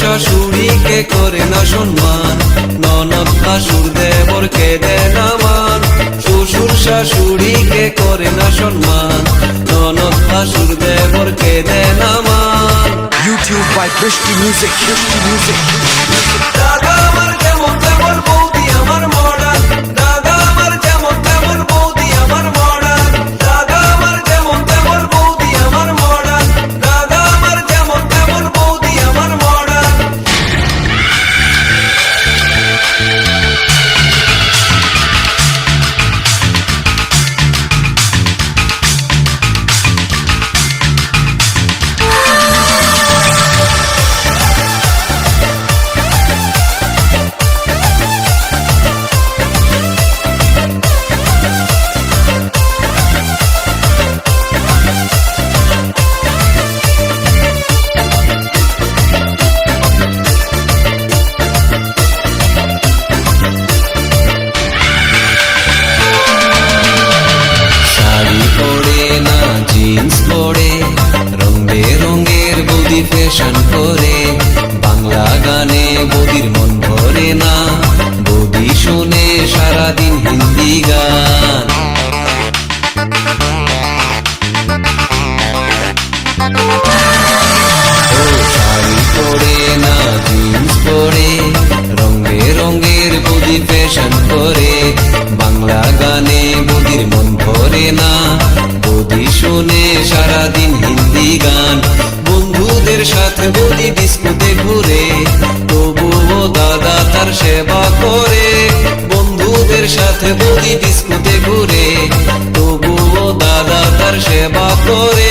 শাশুড়িকে করে না সম্মান। ননদ শাশুর দেবরকে দেয় না মান। শ্বশুর শাশুড়িকে করে না সম্মান। ননদ শাশুর দেবরকে দেয় না মান। YouTube মিউজিক বৃষ্টি মিউজিক Christy করে বাংলা গানে বৌদির মন ভরে না, বৌদি শুনে সারাদিন হিন্দি গান। করে বাংলা গানে বৌদির মন ভরে না, বৌদি শুনে সারাদিন হিন্দি গান। বৌদি ডিস্কোতে ঘুরে তবুও দাদা তার সেবা করে। বন্ধুদের সাথে বলি ডিস্কোতে ঘুরে তবুও দাদা তার সেবা করে।